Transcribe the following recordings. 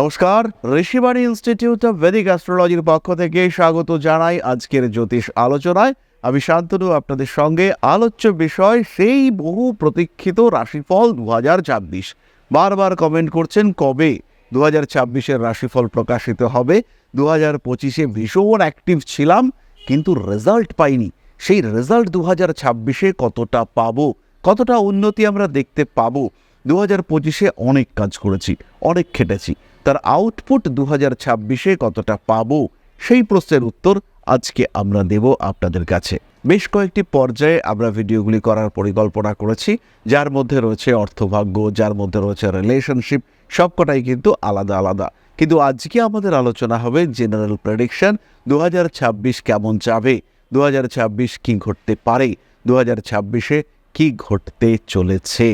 নমস্কার, Rishibani institute of Vedic অ্যাস্ট্রোলজির পক্ষ থেকে স্বাগত জানাই আজকের জ্যোতিষ আলোচনায়। আমি শান্তনু, আপনাদের সঙ্গে আলোচ্য বিষয় সেই বহু প্রতীক্ষিত রাশিফল দু হাজার ছাব্বিশ। বারবার কমেন্ট করছেন, কবে দু হাজার ছাব্বিশের রাশিফল প্রকাশিত হবে? দু হাজার পঁচিশে ভীষণ অ্যাক্টিভ ছিলাম, কিন্তু রেজাল্ট পাইনি। সেই রেজাল্ট দু হাজার ছাব্বিশে কতটা পাবো? কতটা উন্নতি আমরা দেখতে পাবো? দু হাজার পঁচিশে অনেক কাজ করেছি, অনেক খেটেছি। তার আউটপুট দু হাজার ছাব্বিশে কতটা পাবো? সেই প্রশ্নের উত্তর আজকে আমরা দেব আপনাদের কাছে। বেশ কয়েকটি পর্যায়ে আমরা ভিডিওগুলি করার পরিকল্পনা করেছি, যার মধ্যে রয়েছে অর্থভাগ্য, যার মধ্যে রয়েছে রিলেশনশিপ সবকটাই কিন্তু আলাদা আলাদা। কিন্তু আজকে আমাদের আলোচনা হবে জেনারেল প্রেডিকশন দু হাজার ছাব্বিশ কেমন যাবে? দু হাজার ছাব্বিশ কী ঘটতে পারে? দু হাজার ছাব্বিশে কী ঘটতে চলেছে?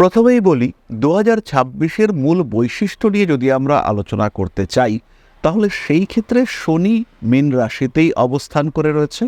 প্রথমেই বলি দু হাজার ছাব্বিশের মূল বৈশিষ্ট্য নিয়ে যদি আমরা আলোচনা করতে চাই, তাহলে সেই ক্ষেত্রে শনি মীন রাশিতেই অবস্থান করে রয়েছে।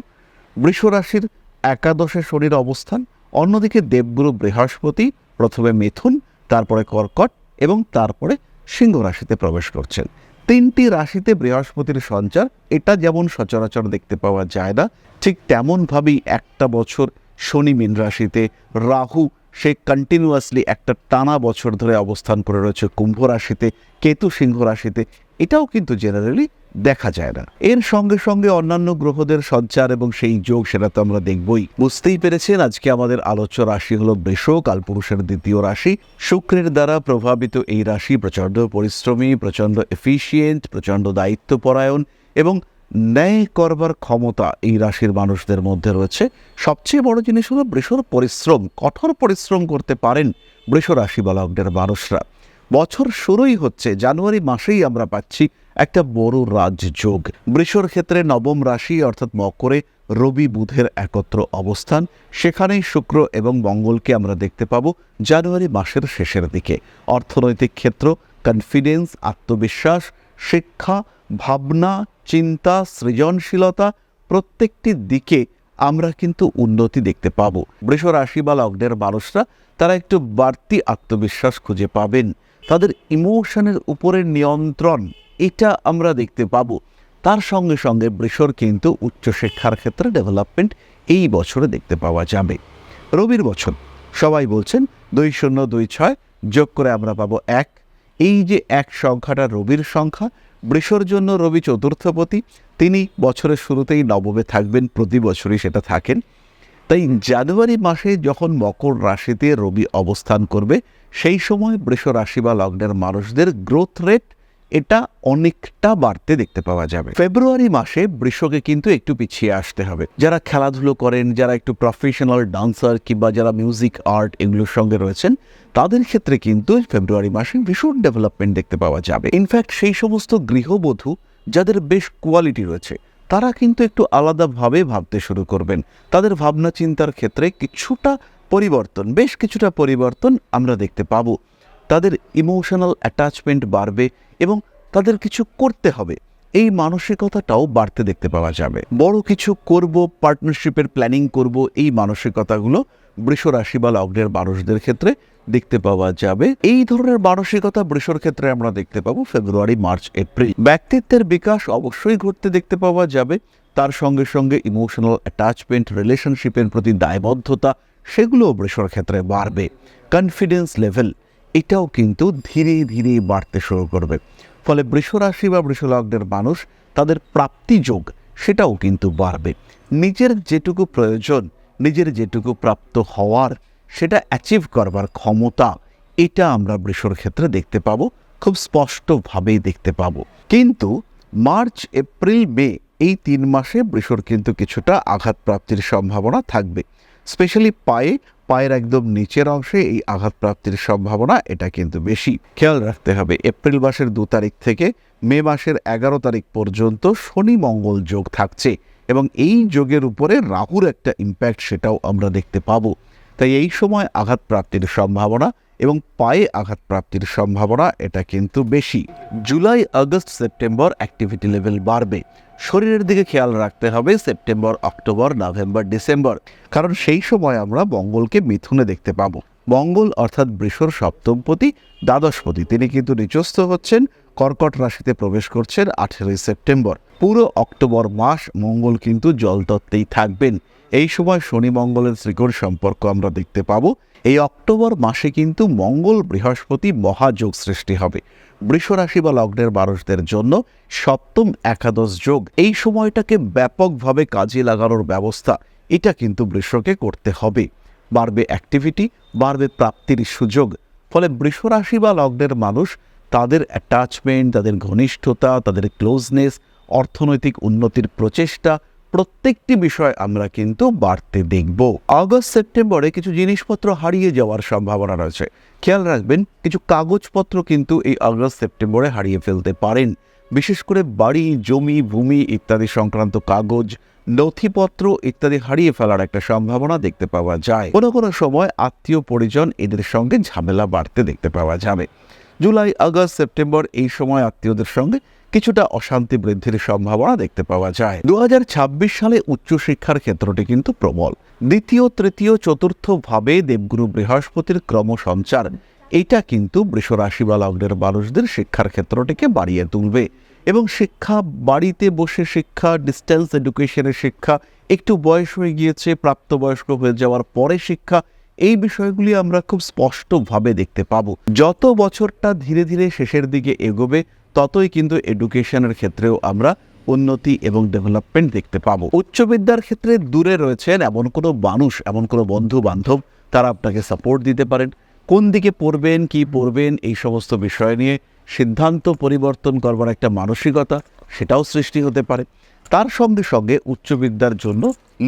বৃষ রাশির একাদশে শনির অবস্থান, অন্যদিকে দেবগুরু বৃহস্পতি, প্রথমে মিথুন, তারপরে কর্কট এবং তারপরে সিংহ রাশিতে প্রবেশ করছেন। তিনটি রাশিতে বৃহস্পতির সঞ্চার, এটা যেমন সচরাচর দেখতে পাওয়া যায় না, ঠিক তেমনভাবেই একটা বছর শনি মীন রাশিতে রাহু সে কন্টিনিউয়াসলি একটা টানা বছর ধরে অবস্থান করে রয়েছে কুম্ভ রাশিতে, কেতু সিংহ রাশিতে। এটাও কিন্তু জেনারেলি দেখা যায় না। এর সঙ্গে সঙ্গে অন্যান্য গ্রহদের সঞ্চার এবং সেই যোগ সেটা তো আমরা দেখবই। বুঝতেই পেরেছেন, আজকে আমাদের আলোচ্য রাশি হলো বৃষ, কালপুরুষের দ্বিতীয় রাশি। শুক্রের দ্বারা প্রভাবিত এই রাশি প্রচণ্ড পরিশ্রমী, প্রচণ্ড এফিসিয়েন্ট প্রচণ্ড দায়িত্বপরায়ণ এবং ন্যায় করবার ক্ষমতা এই রাশির মানুষদের মধ্যে রয়েছে। সবচেয়ে বড় জিনিস হলো বৃষর পরিশ্রম, কঠোর পরিশ্রম করতে পারেন বৃষ রাশি বা লগ্নের মানুষরা। বছর শুরুই হচ্ছে, জানুয়ারি মাসেই আমরা পাচ্ছি একটা বড় রাজযোগ। বৃষর ক্ষেত্রে নবম রাশি অর্থাৎ মকরে রবি বুধের একত্র অবস্থান। সেখানেই শুক্র এবং মঙ্গলকে আমরা দেখতে পাবো জানুয়ারি মাসের শেষের দিকে। অর্থনৈতিক ক্ষেত্র কনফিডেন্স আত্মবিশ্বাস, শিক্ষা ভাবনা, চিন্তা, সৃজনশীলতা প্রত্যেকটি দিকে আমরা কিন্তু উন্নতি দেখতে পাবো। বৃষ রাশি বা লগ্নের মানুষরা তারা একটু বাড়তি আত্মবিশ্বাস খুঁজে পাবেন। তাদের ইমোশনের উপরে নিয়ন্ত্রণ, এটা আমরা দেখতে পাবো। তার সঙ্গে সঙ্গে বৃষর কিন্তু উচ্চশিক্ষার ক্ষেত্রে ডেভেলপমেন্ট এই বছরে দেখতে পাওয়া যাবে। রবির বছর, সবাই বলছেন দুই শূন্য দুই ছয় যোগ করে আমরা পাবো এক। এই যে এক সংখ্যাটা রবির সংখ্যা বৃষর জন্য রবি চতুর্থপতি, তিনি বছরের শুরুতেই নবমে থাকবেন, প্রতি বছরই সেটা থাকেন। তাই জানুয়ারি মাসে যখন মকর রাশিতে রবি অবস্থান করবে, সেই সময় বৃষ রাশি বা লগ্নের মানুষদের গ্রোথ রেট এটা অনেকটা বাড়তে দেখতে পাওয়া যাবে। ফেব্রুয়ারি মাসে বৃষকে কিন্তু একটু পিছিয়ে আসতে হবে। যারা খেলাধুলো করেন, যারা একটু প্রফেশনাল ডান্সার কিংবা যারা মিউজিক আর্ট এগুলোর সঙ্গে রয়েছেন, তাদের ক্ষেত্রে কিন্তু ফেব্রুয়ারি মাসে ভীষণ ডেভেলপমেন্ট দেখতে পাওয়া যাবে। ইনফ্যাক্ট সেই সমস্ত গৃহবধূ যাদের বেশ কোয়ালিটি রয়েছে, তারা কিন্তু একটু আলাদাভাবে ভাবতে শুরু করবেন। তাদের ভাবনা চিন্তার ক্ষেত্রে কিছুটা পরিবর্তন, বেশ কিছুটা পরিবর্তন আমরা দেখতে পাবো। তাদের ইমোশনাল অ্যাটাচমেন্ট বাড়বে এবং তাদের কিছু করতে হবে। এই মানসিকতাটাও বাড়তে দেখতে পাওয়া যাবে। বড় কিছু করব পার্টনারশিপের প্ল্যানিং করব, এই মানসিকতাগুলো বৃষ রাশি বা লগ্নের মানুষদের ক্ষেত্রে দেখতে পাওয়া যাবে। এই ধরনের মানসিকতা বৃষর ক্ষেত্রে আমরা দেখতে পাবো ফেব্রুয়ারি, মার্চ, এপ্রিল। ব্যক্তিত্বের বিকাশ অবশ্যই ঘটতে দেখতে পাওয়া যাবে। তার সঙ্গে সঙ্গে ইমোশনাল অ্যাটাচমেন্ট রিলেশনশিপের প্রতি দায়বদ্ধতা, সেগুলোও বৃষর ক্ষেত্রে বাড়বে। কনফিডেন্স লেভেল এটাও কিন্তু ধীরে ধীরে বাড়তে শুরু করবে। ফলে বৃষরাশি বা বৃষলগ্নের মানুষ তাদের প্রাপ্তি যোগ সেটাও কিন্তু বাড়বে। নিজের যেটুকু প্রয়োজন, নিজের যেটুকু প্রাপ্ত হওয়ার সেটা অ্যাচিভ করবার ক্ষমতা এটা আমরা বৃষর ক্ষেত্রে দেখতে পাবো, খুব স্পষ্টভাবেই দেখতে পাবো। কিন্তু মার্চ, এপ্রিল, মে এই তিন মাসে বৃষর কিন্তু কিছুটা আঘাতপ্রাপ্তির সম্ভাবনা থাকবে। স্পেশালি পায়ে পায়ের একদম নিচের অংশে এই আঘাত প্রাপ্তির সম্ভাবনা এটা কিন্তু বেশি। খেয়াল রাখতে হবে, এপ্রিল মাসের দু তারিখ থেকে মে মাসের এগারো তারিখ পর্যন্ত শনি মঙ্গল যোগ থাকছে এবং এই যোগের উপরে রাহুর একটা ইম্প্যাক্ট সেটাও আমরা দেখতে পাবো। তাই এই সময় আঘাত প্রাপ্তির সম্ভাবনা এবং পায়ে আঘাত প্রাপ্তির সম্ভাবনা এটা কিন্তু বেশি। July, August, September activity level বাড়বে। শরীরের দিকে খেয়াল রাখতে হবে সেপ্টেম্বর, অক্টোবর, নভেম্বর, ডিসেম্বর। কারণ সেই সময় আমরা মঙ্গলকে মিথুনে দেখতে পাবো। মঙ্গল অর্থাৎ বৃষর সপ্তমপতি দ্বাদশপতি তিনি কিন্তু নিচস্থ হচ্ছেন, কর্কট রাশিতে প্রবেশ করছেন আঠেরোই সেপ্টেম্বর। পুরো অক্টোবর মাস মঙ্গল কিন্তু জলতত্ত্বেই থাকবেন। এই সময় শনি মঙ্গলের ত্রিকোণ সম্পর্ক আমরা দেখতে পাবো। এই অক্টোবর মাসে কিন্তু মঙ্গল বৃহস্পতি মহাযোগ সৃষ্টি হবে। বৃষ রাশি বা লগ্নের মানুষদের জন্য সপ্তম একাদশ যোগ এই সময়টাকে ব্যাপকভাবে কাজে লাগানোর ব্যবস্থা এটা কিন্তু বৃষকে করতে হবে। বাড়বে অ্যাক্টিভিটি বাড়বে প্রাপ্তির সুযোগ। ফলে বৃষ রাশি বা লগ্নের মানুষ তাদের অ্যাটাচমেন্ট তাদের ঘনিষ্ঠতা, তাদের ক্লোজনেস অর্থনৈতিক উন্নতির প্রচেষ্টা প্রত্যেকটি বিষয় আমরা কিন্তু বাড়তে দেখব। আগস্ট সেপ্টেম্বরে কিছু জিনিসপত্র হারিয়ে যাওয়ার সম্ভাবনা রয়েছে। খেয়াল রাখবেন, কিছু কাগজপত্র কিন্তু এই আগস্ট সেপ্টেম্বরে হারিয়ে ফেলতে পারেন। বিশেষ করে বাড়ি, জমি, ভূমি ইত্যাদি সংক্রান্ত কাগজ, নথিপত্র ইত্যাদি হারিয়ে ফেলার একটা সম্ভাবনা দেখতে পাওয়া যায়। কোনো কোনো সময় আত্মীয় পরিজন এদের সঙ্গে ঝামেলা বাড়তে দেখতে পাওয়া যাবে। জুলাই আগস্ট সেপ্টেম্বর এই সময় আত্মীয়দের সঙ্গে কিছুটা অশান্তি বৃদ্ধির সম্ভাবনা দেখতে পাওয়া যায়। দু হাজার ছাব্বিশ সালে উচ্চশিক্ষার ক্ষেত্রটি কিন্তু প্রবল। দ্বিতীয়, তৃতীয় চতুর্থ ভাবে দেবগুরু বৃহস্পতির ক্রমসঞ্চার। এটা কিন্তু বৃষরাশি বা লগ্নের মানুষদের শিক্ষার ক্ষেত্রটিকে বাড়িয়ে তুলবে এবং শিক্ষা, বাড়িতে বসে শিক্ষা ডিস্টেন্স এডুকেশনের শিক্ষা, একটু বয়স হয়ে গিয়েছে, প্রাপ্তবয়স্ক হয়ে যাওয়ার পরে শিক্ষা, এই বিষয়গুলি আমরা খুব স্পষ্টভাবে দেখতে পাবো। যত বছরটা ধীরে ধীরে শেষের দিকে এগোবে ততই কিন্তু এডুকেশনের ক্ষেত্রেও আমরা উন্নতি এবং ডেভেলপমেন্ট দেখতে পাবো। উচ্চ বিদ্যার ক্ষেত্রে দূরে রয়েছেন এমন কোনো মানুষ, এমন কোনো বন্ধু বান্ধব, তারা আপনাকে সাপোর্ট দিতে পারেন। কোন দিকে পড়বেন, কি পড়বেন, এই সমস্ত বিষয় নিয়ে সিদ্ধান্ত পরিবর্তন করবার একটা মানসিকতা সেটাও সৃষ্টি হতে পারে। তার সঙ্গে সঙ্গে উচ্চবিদ্যার জন্য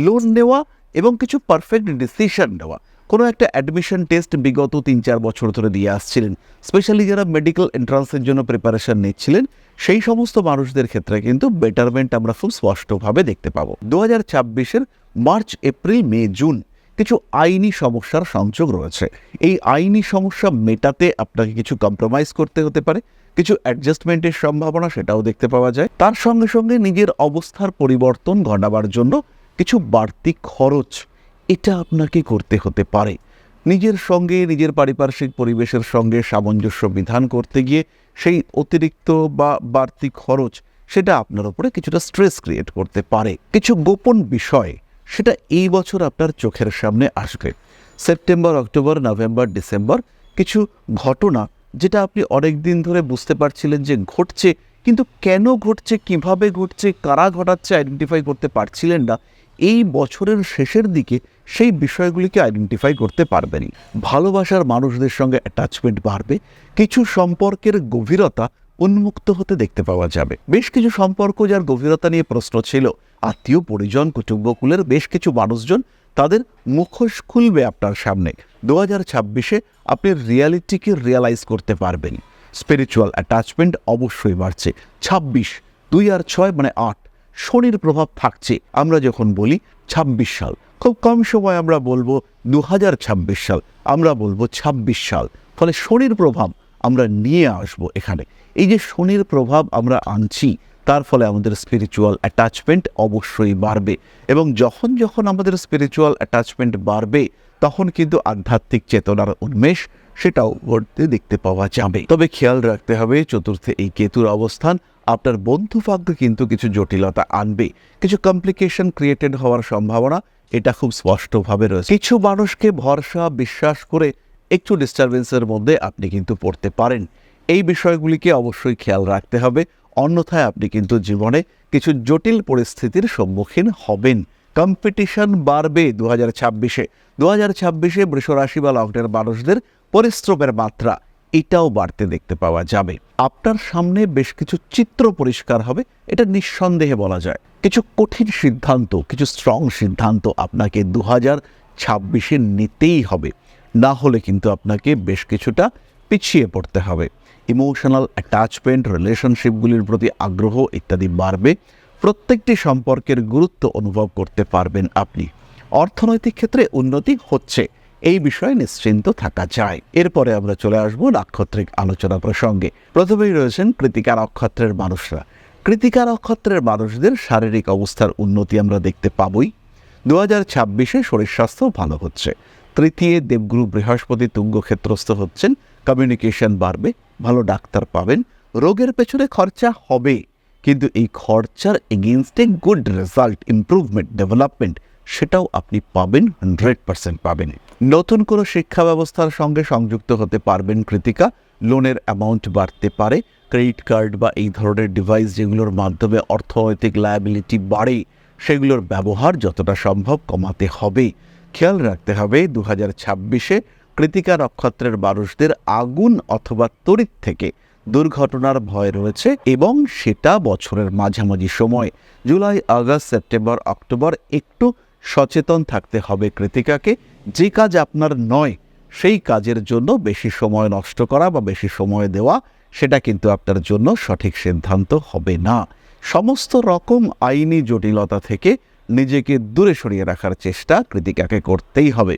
লোন নেওয়া এবং কিছু পারফেক্ট ডিসিশন নেওয়া কোনো একটা অ্যাডমিশন টেস্ট বিগত তিন চার বছর ধরে দিয়ে আসছিলেন। স্পেশালি যারা মেডিকেল এন্ট্রান্সের জন্য প্রিপারেশন নিচ্ছিলেন, সেই সমস্ত মানুষদের ক্ষেত্রে কিন্তু বেটারমেন্ট আমরা খুব স্পষ্টভাবে দেখতে পাবো। দু হাজার ছাব্বিশের মার্চ এপ্রিল মে জুন কিছু আইনি সমস্যার সংযোগ রয়েছে। এই আইনি সমস্যা মেটাতে আপনাকে কিছু কম্প্রোমাইজ করতে হতে পারে, কিছু অ্যাডজাস্টমেন্টের সম্ভাবনা সেটাও দেখতে পাওয়া যায়। তার সঙ্গে সঙ্গে নিজের অবস্থার পরিবর্তন ঘটাবার জন্য কিছু বাড়তি খরচ এটা আপনাকে করতে হতে পারে। নিজের সঙ্গে, নিজের পারিপার্শ্বিক পরিবেশের সঙ্গে সামঞ্জস্য বিধান করতে গিয়ে সেই অতিরিক্ত বা বাড়তি খরচ, সেটা আপনার উপরে কিছুটা স্ট্রেস ক্রিয়েট করতে পারে। কিছু গোপন বিষয়, সেটা এই বছর আপনার চোখের সামনে আসবে। সেপ্টেম্বর অক্টোবর নভেম্বর ডিসেম্বর কিছু ঘটনা, যেটা আপনি অনেক দিন ধরে বুঝতে পারছিলেন যে ঘটছে, কিন্তু কেন ঘটছে, কীভাবে ঘটছে, কারা ঘটাচ্ছে আইডেন্টিফাই করতে পারছিলেন না, এই বছরের শেষের দিকে সেই বিষয়গুলিকে আইডেন্টিফাই করতে পারবেনই। ভালোবাসার মানুষদের সঙ্গে অ্যাটাচমেন্ট বাড়বে, কিছু সম্পর্কের গভীরতা উন্মুক্ত হতে দেখতে পাওয়া যাবে। বেশ কিছু সম্পর্ক যার গভীরতা নিয়ে প্রশ্ন ছিল। আত্মীয়, পরিজন, কুটুম্বকুলের বেশ কিছু মানুষজন তাদের মুখোশ খুলবে আপনার সামনে। দু হাজার ছাব্বিশে আপনি রিয়ালিটিকে রিয়ালাইজ করতে পারবেন স্পিরিচুয়াল অ্যাটাচমেন্ট অবশ্যই বাড়ছে। ছাব্বিশ, দুই আর ছয় মানে আট। শনির প্রভাব থাকছে। আমরা যখন বলি ছাব্বিশ সাল খুব কম সময় আমরা বলব দু সাল, আমরা বলব ছাব্বিশ সাল। ফলে শনির প্রভাব আমরা নিয়ে আসব এখানে। এই যে শনির প্রভাব আমরা আনছি, তার ফলে আমাদের স্পিরিচুয়াল অ্যাটাচমেন্ট অবশ্যই বাড়বে এবং যখন যখন আমাদের স্পিরিচুয়াল অ্যাটাচমেন্ট বাড়বে, তখন কিন্তু আধ্যাত্মিক চেতনার উন্মেষ সেটাও ঘটতে দেখতে পাওয়া যাবে। তবে খেয়াল রাখতে হবে, চতুর্থে এই কেতুর অবস্থান, আপনার বন্ধু ভাগ্যে কিন্তু কিছু জটিলতা আনবে। কিছু কমপ্লিকেশন ক্রিয়েটেড হওয়ার সম্ভাবনা এটা খুব স্পষ্টভাবে রয়েছে। কিছু মানুষকে ভরসা, বিশ্বাস করে একটু ডিস্টারবেন্সের মধ্যে আপনি কিন্তু পড়তে পারেন। এই বিষয়গুলিকে অবশ্যই খেয়াল রাখতে হবে। অন্যথায় আপনি কিন্তু জীবনে কিছু জটিল পরিস্থিতির সম্মুখীন হবেন। কম্পিটিশন বাড়বে দু হাজার ছাব্বিশে। দু হাজার ছাব্বিশে বৃষরাশি বা লগ্নের মানুষদের পরিশ্রমের মাত্রা এটাও বাড়তে দেখতে পাওয়া যাবে। আপনার সামনে বেশ কিছু চিত্র পরিষ্কার হবে, এটা নিঃসন্দেহে বলা যায়। কিছু কঠিন সিদ্ধান্ত, কিছু স্ট্রং সিদ্ধান্ত আপনাকে দু হাজার ছাব্বিশে নিতেই হবে। না হলে কিন্তু আপনাকে বেশ কিছুটা পিছিয়ে পড়তে হবে। ইমোশনাল অ্যাটাচমেন্ট রিলেশনশিপগুলির প্রতি আগ্রহ ইত্যাদি বাড়বে। প্রত্যেকটি সম্পর্কের গুরুত্ব অনুভব করতে পারবেন আপনি। অর্থনৈতিক ক্ষেত্রে উন্নতি হচ্ছে, এই বিষয়ে নিশ্চিন্ত থাকা যায়। এরপরে আমরা চলে আসব নাক্ষত্রিক আলোচনা প্রসঙ্গে। প্রথমেই রয়েছেন কৃতিকা নক্ষত্রের মানুষরা। কৃতিকা নক্ষত্রের মানুষদের শারীরিক অবস্থার উন্নতি আমরা দেখতে পাবই। দু হাজার ছাব্বিশে শরীর স্বাস্থ্য ভালো হচ্ছে। তৃতীয় দেবগুরু বৃহস্পতি তুঙ্গ ক্ষেত্রস্থ হচ্ছেন। কমিউনিকেশন বাড়বে, ভালো ডাক্তার পাবেন। রোগের পেছনে খরচা হবে, কিন্তু এই খরচার এগেনস্টে গুড রেজাল্ট ইমপ্রুভমেন্ট ডেভেলপমেন্ট সেটাও আপনি পাবেন হান্ড্রেড পার্সেন্ট পাবেন। নতুন কোনো শিক্ষা ব্যবস্থার সঙ্গে সংযুক্ত হতে পারবেন কৃতিকা। লোনের অ্যামাউন্ট বাড়তে পারে। ক্রেডিট কার্ড বা এই ধরনের ডিভাইস যেগুলোর মাধ্যমে অর্থনৈতিক লায়াবিলিটি বাড়ে, সেগুলোর ব্যবহার যতটা সম্ভব কমাতে হবে। খেয়াল রাখতে হবে দু হাজার ছাব্বিশে কৃতিকা নক্ষত্রের মানুষদের আগুন অথবা তড়িৎ থেকে দুর্ঘটনার ভয় রয়েছে এবং সেটা বছরের মাঝামাঝি সময়। জুলাই, আগস্ট, সেপ্টেম্বর, অক্টোবর একটু সচেতন থাকতে হবে কৃতিকাকে। যে কাজ আপনার নয়, সেই কাজের জন্য বেশি সময় নষ্ট করা বা বেশি সময় দেওয়া সেটা কিন্তু আপনার জন্য সঠিক সিদ্ধান্ত হবে না। সমস্ত রকম আইনি জটিলতা থেকে নিজেকে দূরে সরিয়ে রাখার চেষ্টা কৃতিকাকে করতেই হবে।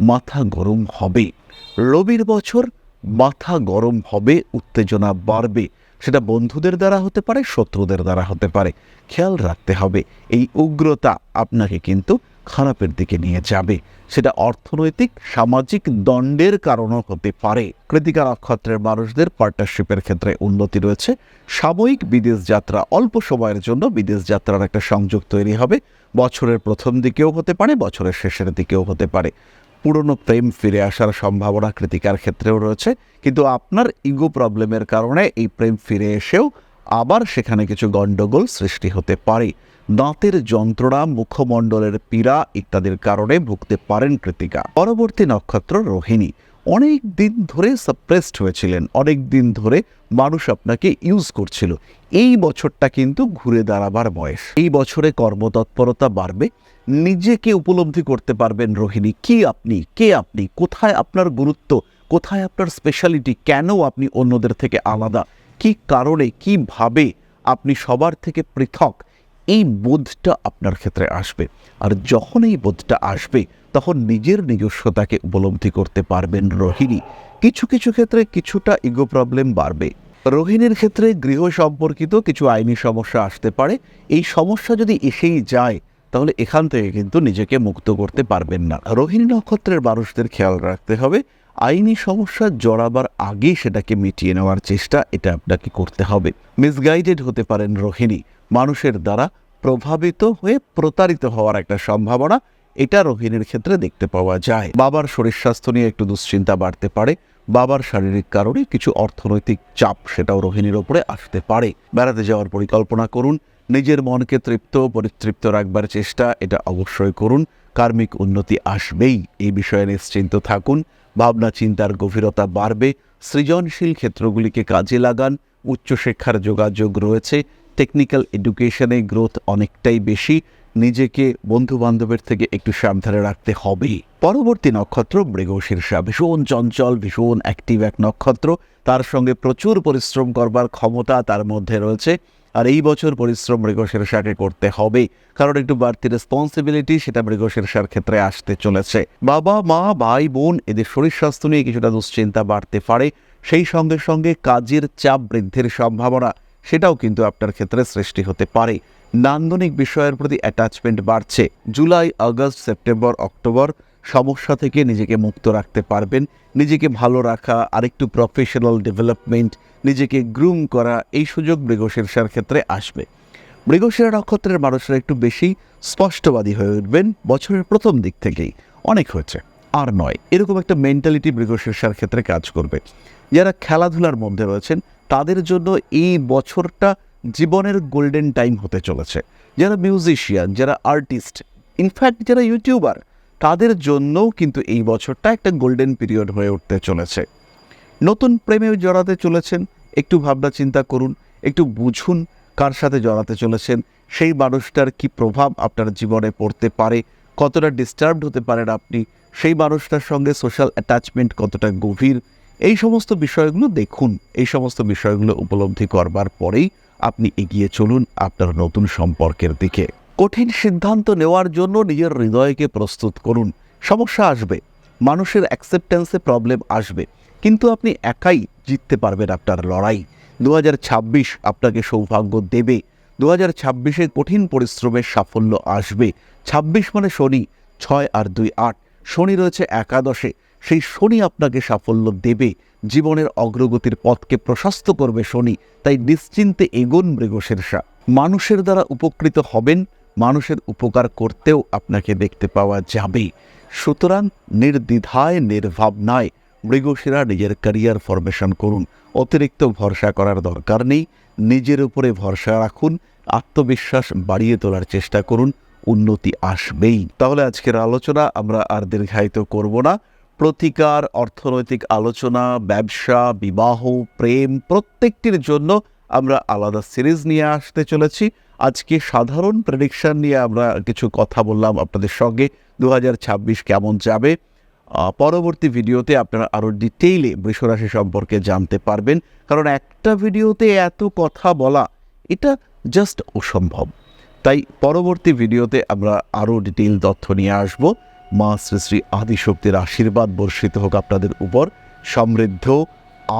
মাথা গরম হবে। রবির বছর মাথা গরম হবে, উত্তেজনা বাড়বে। সেটা বন্ধুদের দ্বারা হতে পারে, শত্রুদের দ্বারা হতে পারে। খেয়াল রাখতে হবে। এই উগ্রতা আপনাকে কিন্তু খারাপের দিকে নিয়ে যাবে। সেটা অর্থনৈতিক, সামাজিক দণ্ডের কারণও হতে পারে। কৃতিকা নক্ষত্রের মানুষদের পার্টনারশিপের ক্ষেত্রে উন্নতি রয়েছে। সাময়িক বিদেশ যাত্রা, অল্প সময়ের জন্য বিদেশ যাত্রার একটা সংযোগ তৈরি হবে। বছরের প্রথম দিকেও হতে পারে, বছরের শেষের দিকেও হতে পারে। পুরনো প্রেম ফিরে আসার সম্ভাবনা কৃতিকার ক্ষেত্রেও রয়েছে। কিন্তু আপনার ইগো প্রবলেমের কারণে এই প্রেম ফিরে এসেও আবার সেখানে কিছু গণ্ডগোল সৃষ্টি হতে পারে। দাঁতের যন্ত্রণা, মুখমণ্ডলের পীড়া ইত্যাদির কারণে ভুগতে পারেন কৃতিকা। পরবর্তী নক্ষত্র রোহিণী। অনেক দিন ধরে সাপ্রেসড হয়েছিলেন। অনেক দিন ধরে মানুষ আপনাকে ইউজ করছিল। এই বছরটা কিন্তু ঘুরে দাঁড়াবার বয়স। এই বছরে কর্মতৎপরতা বাড়বে। নিজেকে উপলব্ধি করতে পারবেন রোহিণী। কি আপনি? কে আপনি? কোথায় আপনার গুরুত্ব? কোথায় আপনার স্পেশালিটি কেন আপনি অন্যদের থেকে আলাদা? কি কারণে কীভাবে আপনি সবার থেকে পৃথক? এই বোধটা আপনার ক্ষেত্রে আসবে। আর যখন এই বোধটা আসবে, তখন নিজের নিজস্বতাকে উপলব্ধি করতে পারবেন রোহিণী। কিছু কিছু ক্ষেত্রে কিছুটা ইগো প্রবলেম বাড়বে। রোহিণীর ক্ষেত্রে গৃহ সম্পর্কিত কিছু আইনি সমস্যা আসতে পারে। এই সমস্যা যদি এসেই যায়, তাহলে এখান থেকে কিন্তু নিজেকে মুক্ত করতে পারবেন না। রোহিণী নক্ষত্রের মানুষদের খেয়াল রাখতে হবে আইনি সমস্যা জড়াবার আগেই সেটাকে মিটিয়ে নেওয়ার চেষ্টা এটা আপনাকে করতে হবে। মিসগাইডেড হতে পারেন রোহিণী। মানুষের দ্বারা প্রভাবিত হয়ে প্রতারিত হওয়ার একটা সম্ভাবনা এটা রোহিণীর ক্ষেত্রে দেখতে পাওয়া যায়। বাবার শরীর স্বাস্থ্য নিয়ে একটু দুশ্চিন্তা বাড়তে পারে। বাবার শারীরিক কারণে কিছু অর্থনৈতিক চাপ সেটাও রোহিণীর ওপরে আসতে পারে। বেড়াতে যাওয়ার পরিকল্পনা করুন। নিজের মনকে তৃপ্ত, পরিতৃপ্ত রাখবার চেষ্টা এটা অবশ্যই করুন। কার্মিক উন্নতি আসবেই। এই বিষয়ে নিশ্চিন্ত থাকুন। ভাবনা চিন্তার গভীরতা বাড়বে। সৃজনশীল ক্ষেত্রগুলিকে কাজে লাগান। উচ্চশিক্ষার যোগাযোগ রয়েছে। টেকনিক্যাল এডুকেশনে গ্রোথ অনেকটাই বেশি। নিজেকে বন্ধু বান্ধবের থেকে একটু সাবধানে রাখতে হবে। পরবর্তী নক্ষত্র মৃগশীর্ষা ভীষণ চঞ্চল, ভীষণ অ্যাক্টিভ এক নক্ষত্র। তার সঙ্গে প্রচুর পরিশ্রম করবার ক্ষমতা তার মধ্যে রয়েছে। আর এই বছর পরিশ্রম মৃগশীর্ষাকে করতে হবে কারণ একটু বাড়তি রেসপন্সিবিলিটি সেটা মৃগশীর্ষার ক্ষেত্রে আসতে চলেছে। বাবা, মা, ভাই, বোন, এদের শরীর স্বাস্থ্য নিয়ে কিছুটা দুশ্চিন্তা বাড়তে পারে, সেই সঙ্গে সঙ্গে কাজের চাপ বৃদ্ধির সম্ভাবনা সেটাও কিন্তু আপনার ক্ষেত্রে সৃষ্টি হতে পারে। নান্দনিক বিষয়ের প্রতি অ্যাটাচমেন্ট বাড়ছে। জুলাই, আগস্ট, সেপ্টেম্বর, অক্টোবর সমস্যা থেকে নিজেকে মুক্ত রাখতে পারবেন। নিজেকে ভালো রাখা, আরেকটু প্রফেশনাল ডেভেলপমেন্ট নিজেকে গ্রুম করা, এই সুযোগ মৃগশীর্ষার ক্ষেত্রে আসবে। মৃগশিরা নক্ষত্রের মানুষরা একটু বেশি স্পষ্টবাদী হয়ে উঠবেন বছরের প্রথম দিক থেকেই। অনেক হয়েছে, আর নয়। এরকম একটা মেন্টালিটি মৃগশীর্ষার ক্ষেত্রে কাজ করবে। যারা খেলাধুলার মধ্যে রয়েছেন, তাদের জন্য এই বছরটা জীবনের গোল্ডেন টাইম হতে চলেছে। যারা মিউজিশিয়ান যারা আর্টিস্ট ইনফ্যাক্ট যারা ইউটিউবার তাদের জন্যও কিন্তু এই বছরটা একটা গোল্ডেন পিরিয়ড হয়ে উঠতে চলেছে। নতুন প্রেমে জড়াতে চলেছেন, একটু ভাবনা চিন্তা করুন, একটু বুঝুন কার সাথে জড়াতে চলেছেন, সেই মানুষটার কি প্রভাব আপনার জীবনে পড়তে পারে, কতটা ডিস্টার্বড হতে পারেন আপনি, সেই মানুষটার সঙ্গে সোশ্যাল অ্যাটাচমেন্ট কতটা গভীর, এই সমস্ত বিষয়গুলো দেখুন, এই সমস্ত বিষয়গুলো উপলব্ধি করবার পরেই আপনি এগিয়ে চলুন আপনার নতুন সম্পর্কের দিকে। কঠিন সিদ্ধান্ত নেওয়ার জন্য নিজের হৃদয়কে প্রস্তুত করুন। সমস্যা আসবে, মানুষের অ্যাকসেপ্টেন্সে প্রবলেম আসবে, কিন্তু আপনি একাই জিততে পারবেন আপনার লড়াই। দু হাজার ছাব্বিশ আপনাকে সৌভাগ্য দেবে দু হাজার ছাব্বিশে কঠিন পরিশ্রমের সাফল্য আসবে। ছাব্বিশ মানে শনি, ছয় আর দুই আট। শনি রয়েছে একাদশে, সেই শনি আপনাকে সাফল্য দেবে। জীবনের অগ্রগতির পথকে প্রশস্ত করবে শনি, তাই নিশ্চিন্তে এগোন মৃগশীর্ষা মানুষের দ্বারা উপকৃত হবেন মানুষের উপকার করতেও আপনাকে দেখতে পাওয়া যাবে। সুতরাং নির্দ্বিধায়, নির্ভাবনায় মৃগশিরা নিজের ক্যারিয়ার ফরমেশন করুন। অতিরিক্ত ভরসা করার দরকার নেই। নিজের উপরে ভরসা রাখুন। আত্মবিশ্বাস বাড়িয়ে তোলার চেষ্টা করুন। উন্নতি আসবেই। তাহলে আজকের আলোচনা আমরা আর দীর্ঘায়িত করব না। প্রতিকার, অর্থনৈতিক আলোচনা, ব্যবসা, বিবাহ, প্রেম প্রত্যেকটির জন্য আমরা আলাদা সিরিজ নিয়ে আসতে চলেছি। আজকে সাধারণ প্রেডিকশন নিয়ে আমরা কিছু কথা বললাম আপনাদের সঙ্গে। দু হাজার ছাব্বিশ কেমন যাবে? পরবর্তী ভিডিওতে আপনারা আরও ডিটেইলে বৃষরাশি সম্পর্কে জানতে পারবেন। কারণ একটা ভিডিওতে এত কথা বলা, এটা জাস্ট অসম্ভব। তাই পরবর্তী ভিডিওতে আমরা আরও ডিটেইল তথ্য নিয়ে আসব। মা শ্রী শ্রী আদিশক্তির আশীর্বাদ বর্ষিত হোক আপনাদের উপর। সমৃদ্ধ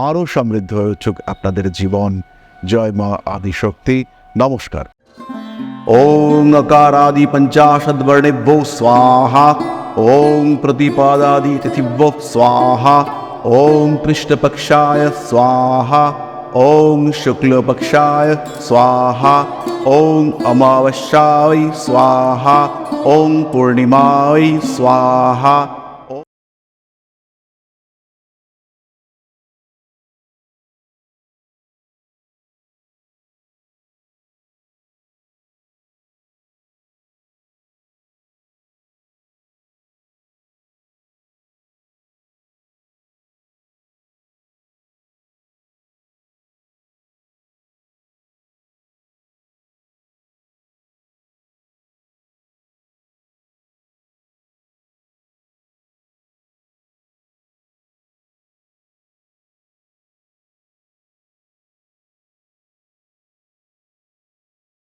আরও সমৃদ্ধ হয়ে উঠুক আপনাদের জীবন। জয় মা আদিশক্তি। নমস্কার। ওং अकारादि पञ्चाशद्वर्णेभ्यो स्वाहा। ॐ प्रतिपादादि तिथिभ्यो स्वाहा। ॐ कृष्णपक्षाय स्वाहा। ॐ शुक्लपक्षाय स्वाहा। ॐ अमावस्याय स्वाहा। ॐ पूर्णिमाय स्वाहा